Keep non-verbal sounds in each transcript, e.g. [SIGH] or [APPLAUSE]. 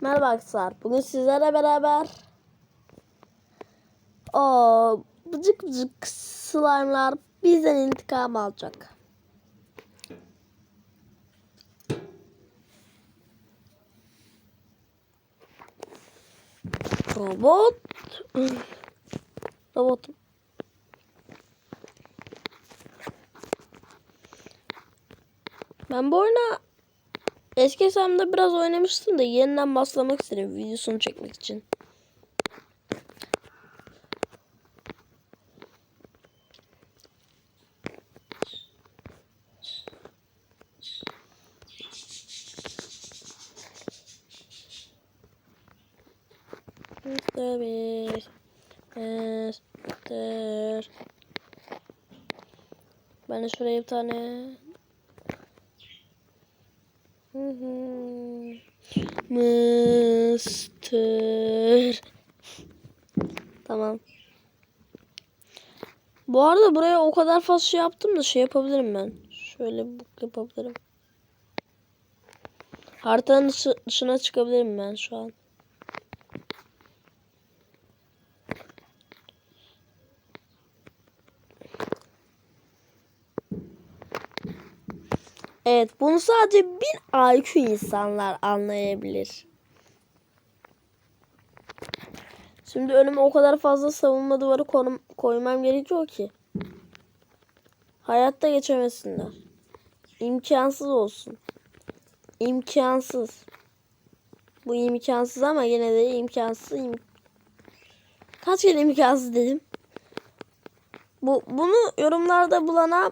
Merhaba arkadaşlar. Bugün sizlerle beraber o bıcık bıcık slime'lar bizden intikam alacak. Robot. Robotum. Ben bu oyuna eski hesabımda biraz oynamıştım da yeniden başlamak istedim videosunu çekmek için. Mr. Ben de şuraya bir tane Tamam. Bu arada buraya o kadar fazla şey yaptım da şey yapabilirim ben. Şöyle buk yapabilirim. Haritanın dışı- dışına çıkabilirim ben şu an. Evet, bunu sadece bir IQ insanlar anlayabilir. Şimdi önüme o kadar fazla savunma duvarı konum, koymam gerekiyor ki. Hayatta geçemesinler. İmkansız olsun. İmkansız. Bu imkansız ama yine de imkansız. im- Kaç kere imkansız dedim. Bu bunu yorumlarda bulana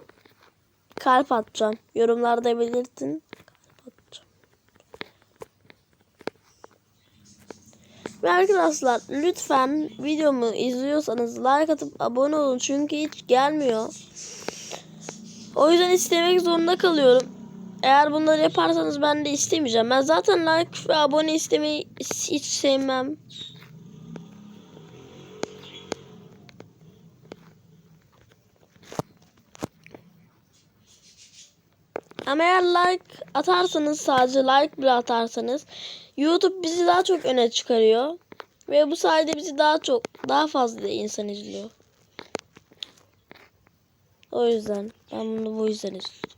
kalp atacağım. Yorumlarda belirtin. Kalp atacağım. Ve arkadaşlar lütfen videomu izliyorsanız like atıp abone olun. Çünkü hiç gelmiyor. O yüzden istemek zorunda kalıyorum. Eğer bunları yaparsanız ben de istemeyeceğim. Ben zaten like ve abone istemeyi hiç sevmem. Ama eğer like atarsanız sadece like bile atarsanız YouTube bizi daha çok öne çıkarıyor. Ve bu sayede bizi daha çok daha fazla insan izliyor. O yüzden ben bunu bu yüzden izliyorum.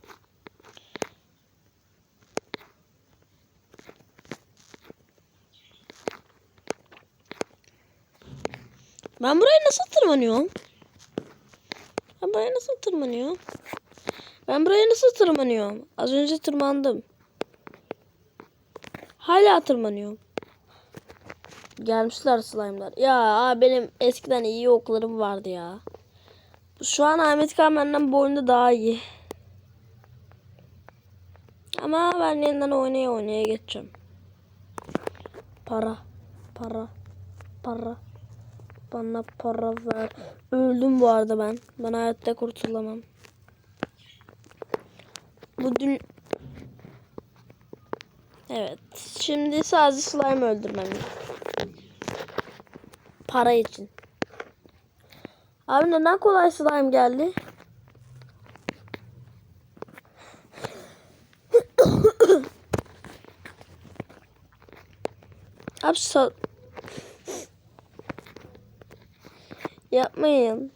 Ben buraya nasıl tırmanıyorum? Ben buraya nasıl tırmanıyorum? Ben buraya nasıl tırmanıyorum? Az önce tırmandım. Hala tırmanıyorum. Gelmişler slime'lar. Ya benim eskiden iyi oklarım vardı ya. Şu an Ahmet Kamer'den bu oyunda daha iyi. Ama ben yeniden oynaya oynaya geçeceğim. Para. Para. Para. Bana para ver. Öldüm bu arada ben. Ben hayatta kurtulamam. Bu dün... Evet. Şimdi sadece slime öldürmem. Para için. Abi neden kolay slime geldi? [COUGHS] Abi sa- Yapmayın.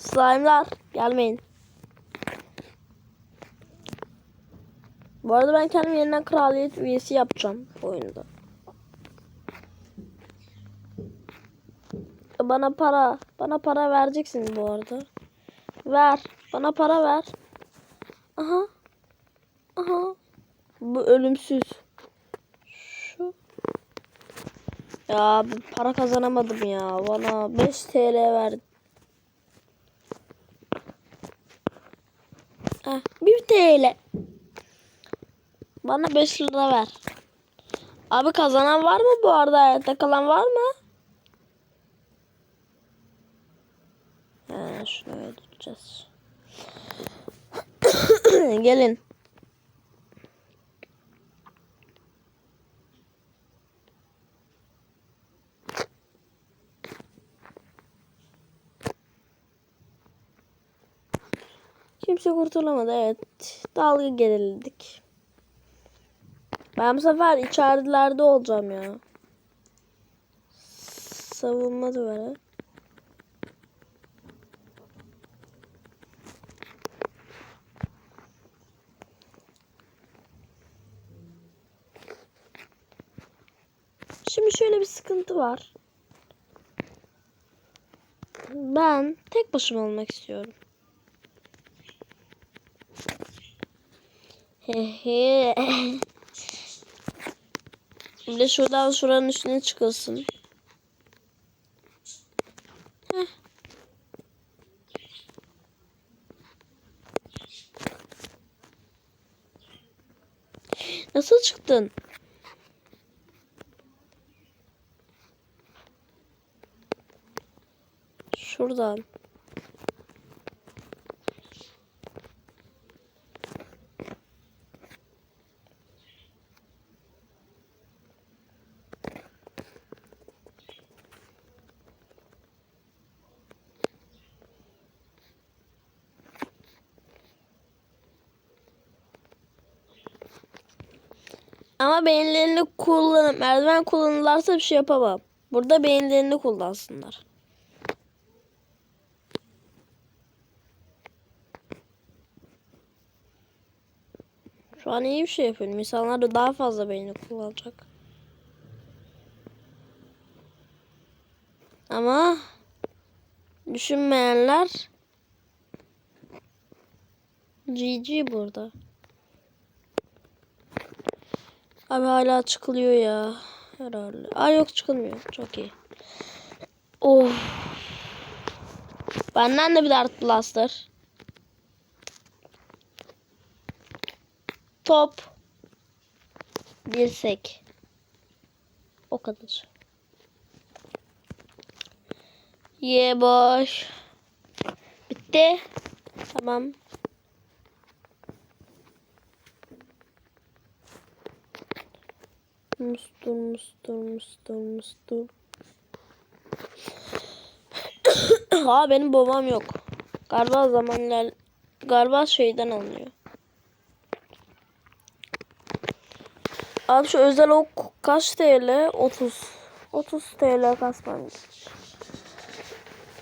Slime'lar gelmeyin. Bu arada ben kendim yeniden kraliyet üyesi yapacağım bu Bana para, bana para vereceksin bu arada. Ver, bana para ver. Aha. Aha. Bu ölümsüz. Şu. Ya para kazanamadım ya. Bana 5 TL ver. Heh, 1 TL. Bana 5 lira ver. Abi kazanan var mı bu arada? Hayatta kalan var mı? Gelin. Kimse kurtulamadı evet. Dalga gerildik. Ben bu sefer içerilerde olacağım ya. Savunma duvarı. Şimdi şöyle bir sıkıntı var. Ben tek başıma olmak istiyorum. Hehe. [LAUGHS] Bir de şuradan şuranın üstüne çıkılsın. Nasıl çıktın? Şuradan. Ama beyinlerini kullanıp merdiven kullanırlarsa bir şey yapamam. Burada beyinlerini kullansınlar. Şu an iyi bir şey yapıyorum. İnsanlar da daha fazla beyni kullanacak. Ama düşünmeyenler GG burada. Abi hala çıkılıyor ya. Herhalde. Aa yok çıkılmıyor. Çok iyi. Of. Benden de bir dart blaster. Top. Dirsek. O kadar. Ye boş. Bitti. Tamam. Mustur mustur mustur mustur. [COUGHS] ha benim babam yok. Galiba zamanlar galiba şeyden alınıyor. Abi şu özel ok kaç TL? 30. 30 TL kasmam.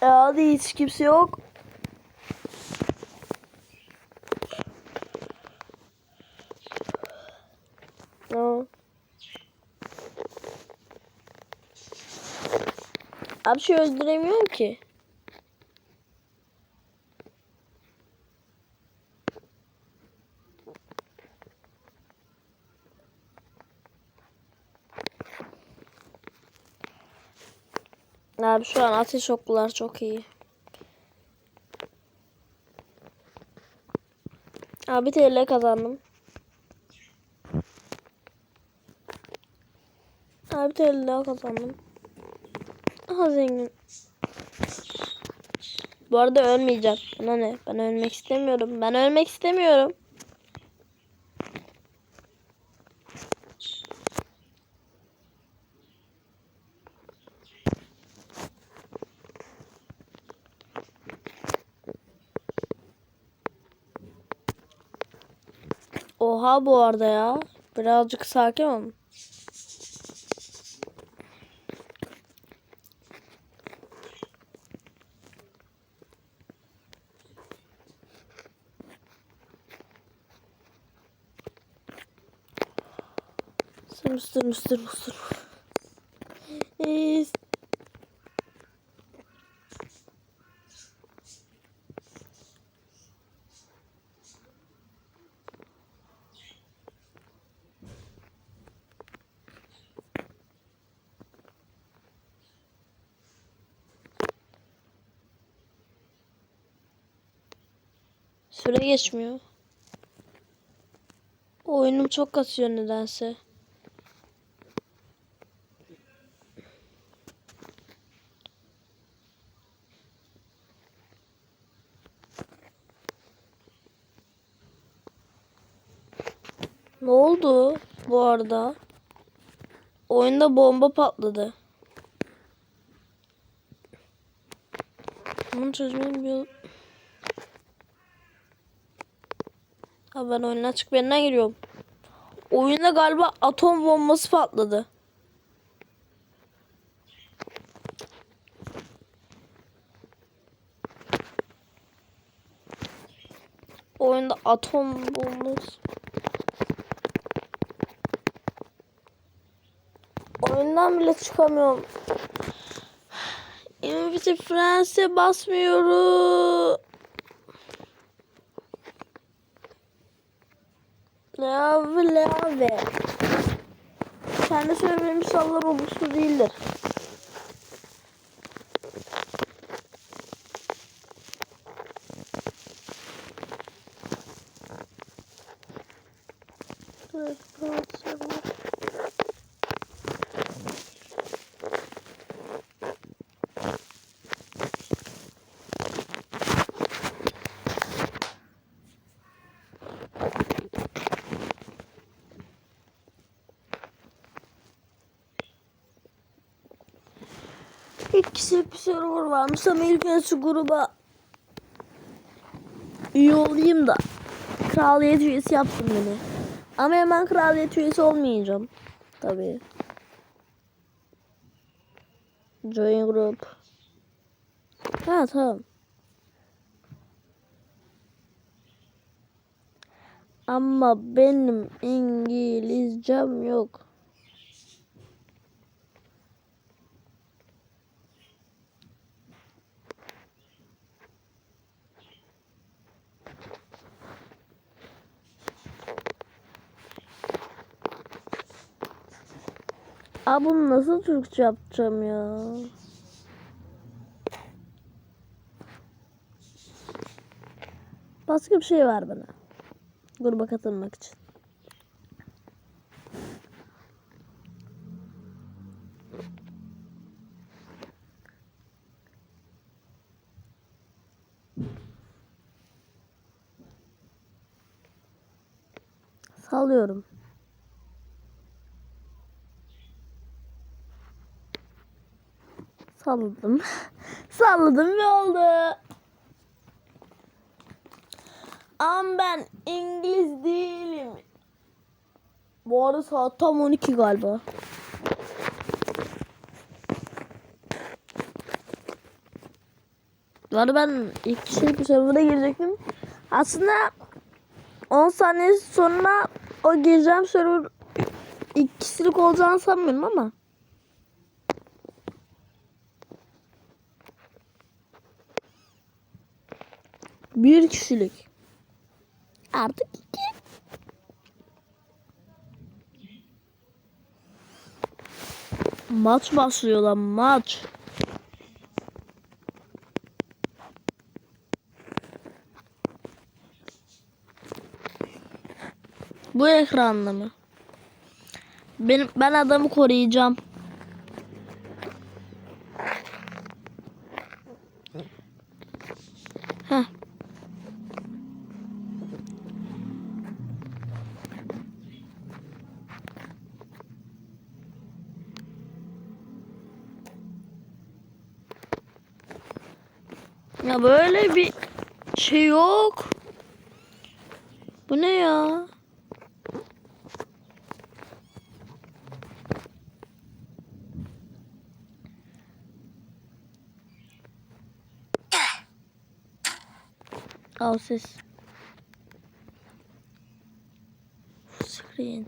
E hadi hiç kimse yok. No. Abi şey öldüremiyorum ki. Abi şu an ateş oklar çok iyi. Abi TL kazandım. Abi TL kazandım. Aha zengin. Bu arada ölmeyeceğim. Bana ne? Ben ölmek istemiyorum. Ben ölmek istemiyorum. Oha bu arada ya. Birazcık sakin olun. Mısır mısır mısır. Süre geçmiyor. Oyunum çok kasıyor nedense. Ne oldu bu arada? Oyunda bomba patladı. Bunu çözmenin bir Ha ben oyunun açık birinden giriyorum. Oyunda galiba atom bombası patladı. Oyunda atom bombası. Oyundan bile çıkamıyorum. Invite Friends'e basmıyorum. Lave lave. Kendi söylediğim sallar olumsuz değildir. Evet, evet, evet. Kişilik bir server varmış önce şu gruba üye olayım da kraliyet üyesi yapsın beni. Ama hemen kraliyet üyesi olmayacağım. Tabii. Join group. Ha tamam. Ama benim İngilizcem yok. Aa bunu nasıl Türkçe yapacağım ya? Başka bir şey var bana. Gruba katılmak için. Sallıyorum. Salladım. [LAUGHS] Salladım ve oldu. Ama ben İngiliz değilim. Bu arada saat tam 12 galiba. Bu arada ben ilk şey bir server'a girecektim. Aslında 10 saniye sonra o gireceğim server ilk kişilik olacağını sanmıyorum ama. Bir kişilik. Artık iki. Maç başlıyor lan maç. Bu ekranda mı? Benim ben adamı koruyacağım. Böyle bir şey yok. Bu ne ya? Al ses. Screen.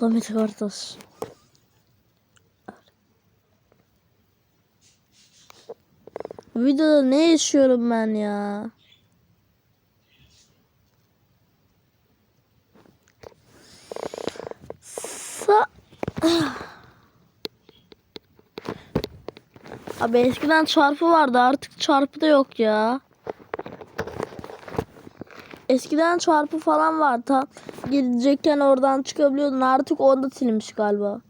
Samet Kartas. Bu videoda ne yaşıyorum ben ya? Sa Abi eskiden çarpı vardı artık çarpı da yok ya. Eskiden çarpı falan vardı. Tam gidecekken oradan çıkabiliyordun. Artık onda silinmiş galiba.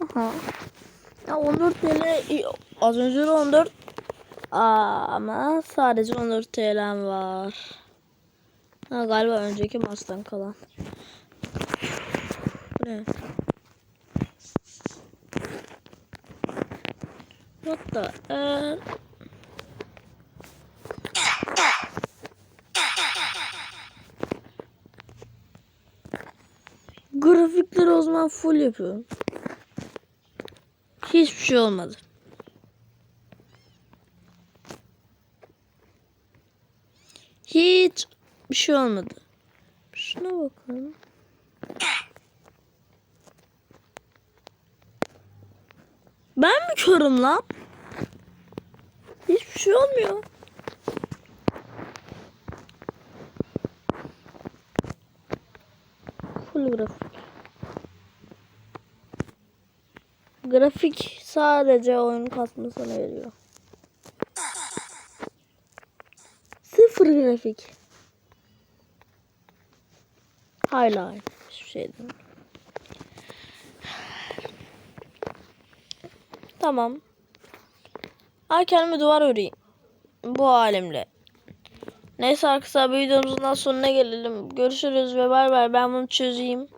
Aha. Ya 14 TL az önce de 14 Aa, ama sadece 14 TL'm var. Ha, galiba önceki maçtan kalan. Ne? What the hell? Grafikleri o zaman full yapıyorum. Hiçbir şey olmadı. Hiç bir şey olmadı. Şuna bakalım. Ben mi körüm lan? Hiçbir şey olmuyor. Full grafik. Grafik sadece oyun kasmasını veriyor. Sıfır grafik. Hala. Hiçbir şey değil. Tamam. Ay kendime duvar öreyim. Bu halimle. Neyse arkadaşlar videomuzun sonuna gelelim. Görüşürüz ve bay bay. Ben bunu çözeyim.